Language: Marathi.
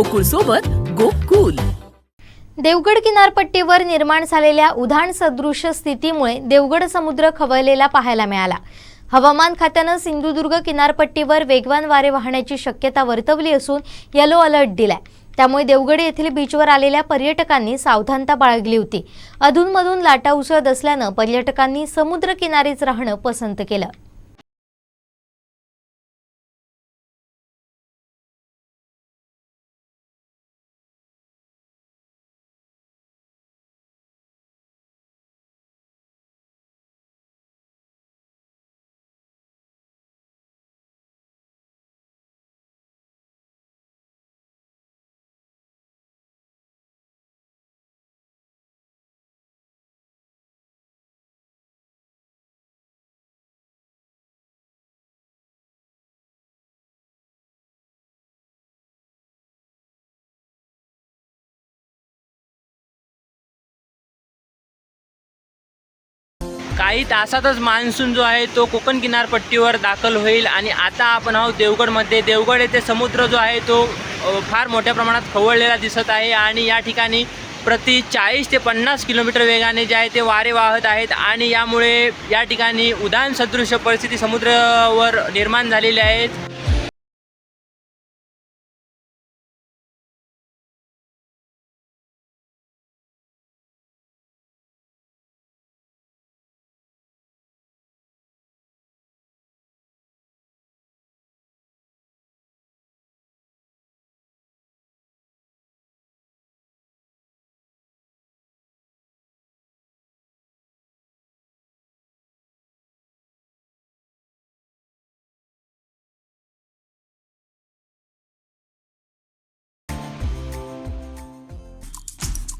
गोकुळ सोबत गोकुल. देवगड किनारपट्टीवर निर्माण झालेल्या उधाण सदृश स्थितीमुळे देवगड समुद्र खवळलेला पाहायला मिळाला. हवामान खात्यानं सिंधुदुर्ग किनारपट्टीवर वेगवान वारे वाहण्याची शक्यता वर्तवली असून येलो अलर्ट दिलाय. त्यामुळे देवगड येथील बीचवर आलेल्या पर्यटकांनी सावधानता बाळगली होती. अधूनमधून लाटा उसळत असल्यानं पर्यटकांनी समुद्र किनारीच राहणं पसंत केलं. काही तासातच मान्सून जो आहे तो कोकण किनारपट्टीवर दाखल होईल आणि आता आपण आहोत देवगडमध्ये. देवगड येथे समुद्र जो आहे तो फार मोठ्या प्रमाणात खवळलेला दिसत आहे आणि या ठिकाणी प्रति चाळीस ते पन्नास किलोमीटर वेगाने जे आहे ते वारे वाहत आहेत आणि यामुळे या ठिकाणी उदान सदृश परिस्थिती समुद्रावर निर्माण झालेली आहे.